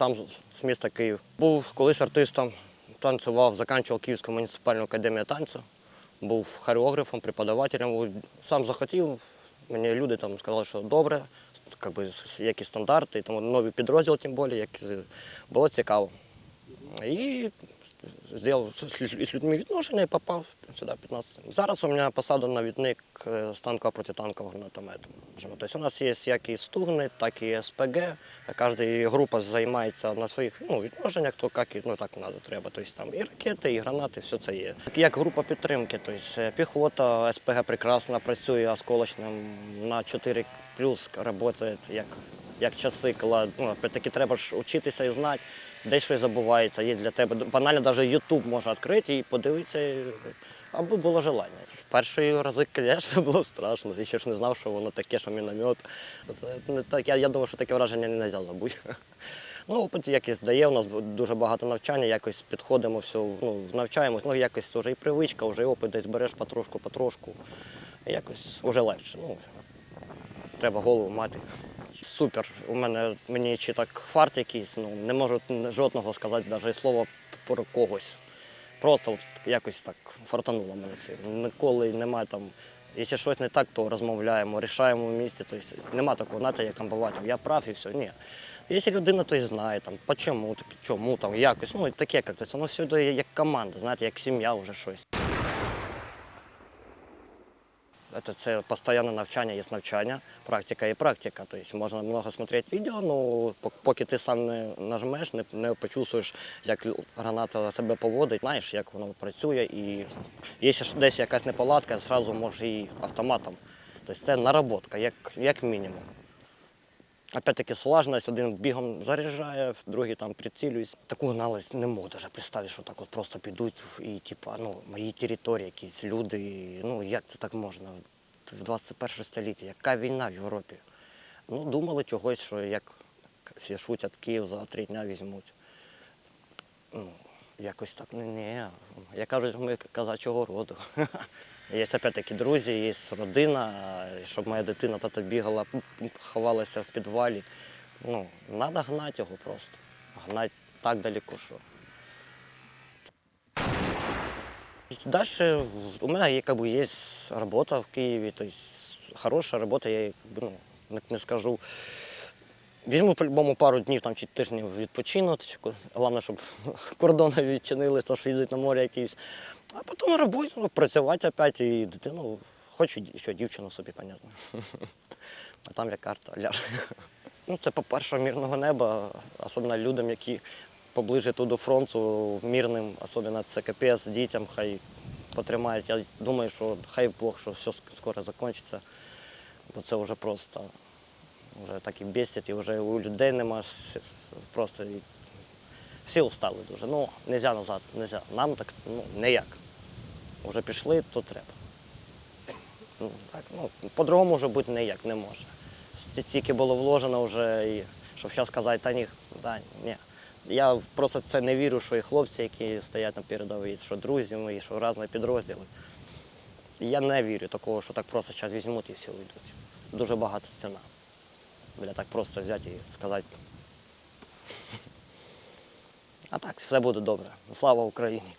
сам з- міста Київ. Був колись артистом, танцював, закінчував Київську муніципальну академію танцю, був хореографом, преподавателем. Сам захотів, мені люди там сказали, що добре, які стандарти, там новий підрозділ, тим більше, як було цікаво. І з лю- людьми відношення і попав сюди 15. Зараз у мене посада навідник е, станка протитанкового гранатомету. Тобто у нас є як і стугни, так і СПГ. Кожна група займається на своїх ну, відношеннях, то як ну, так надо треба. Тобто там і ракети, і гранати, все це є. Як група підтримки, тобто е, піхота, СПГ прекрасно працює осколочним на 4 плюс працює як, як часи, коли ну, опять-таки треба ж вчитися і знати. Десь щось забувається, є для тебе. Банально навіть YouTube можна відкрити і подивитися, аби було желання. Перші рази, звісно, було страшно. Я ще ж не знав, що воно таке, що міномет. Так, я, я думаю, що таке враження не можна забути. Ну, опит якийсь дає, у нас дуже багато навчання, якось підходимо, все, ну, навчаємось, ну якось вже і привичка, вже і опит десь береш потрошку, потрошку. І якось вже легше. Ну, треба голову мати. Супер. У мене мені чи так фарт якийсь, ну не можу жодного сказати навіть слова про когось. Просто от якось так фартануло мене це. Ніколи немає там. Якщо щось не так, то розмовляємо, рішаємо в місті. Тобто нема такого, знаєте, як там буває, я прав і все. Ні. Якщо людина то й знає, там, по чому, чому, там, якось, ну таке як-то, воно все як команда, знаєте, як сім'я вже щось. Это це постоянне навчання, є навчання, практика і практика. Тобто можна багато смотреть відео, ну поки ти сам не нажмеш, не, не почувствуєш, як граната себе поводить, знаєш, як воно працює. І якщо десь якась неполадка, зразу можеш і автоматом. Тобто це наработка, як, як мінімум. Опять-таки слажність, один бігом заряджає, другий там прицілюється. Таку гналость не можу навіть представити, що так от просто підуть і типа, ну, мої території, якісь люди. Ну як це так можна в 21 столітті? Яка війна в Європі? Ну, думали чогось, що як всі шутять, Київ за три дня візьмуть. Ну, якось так не, не. Я кажу, ми казачого роду. Є опять-таки друзі, є родина, щоб моя дитина тата бігала, ховалася в підвалі. Ну, треба гнати його просто. Гнати так далеко, що. Дальше у мене є, как бы, є робота в Києві, тобто хороша робота, я ну, не, скажу. Візьму по-любому пару днів там, чи тижнів відпочину. чи Головне, щоб кордони відчинили, то що їздить на море якийсь. А потім ну, працювати опять і дитину. Хочу ще дівчину собі, понятно. А там як карта ляже. Ну, це по-перше, мирного неба, особливо людям, які поближе тут до фронту, мирним, особливо це КПС дітям, хай потримають. Я думаю, що хай Бог, що все скоро закінчиться, бо це вже просто вже так і бесять, і вже у людей нема просто всі устали дуже. Ну, не можна назад, нельзя. Нам так ну, ніяк. Вже пішли, то треба. Ну, так, ну, по-другому вже бути ніяк не може. Стільки було вложено вже, і щоб зараз сказати, та ні, да, ні. Я просто це не вірю, що і хлопці, які стоять на передовій, що друзі мої, що різні підрозділи. Я не вірю такого, що так просто зараз візьмуть і всі уйдуть. Дуже багата ціна. Бля, так просто взяти і сказати. А так, все буде добре. Слава Україні!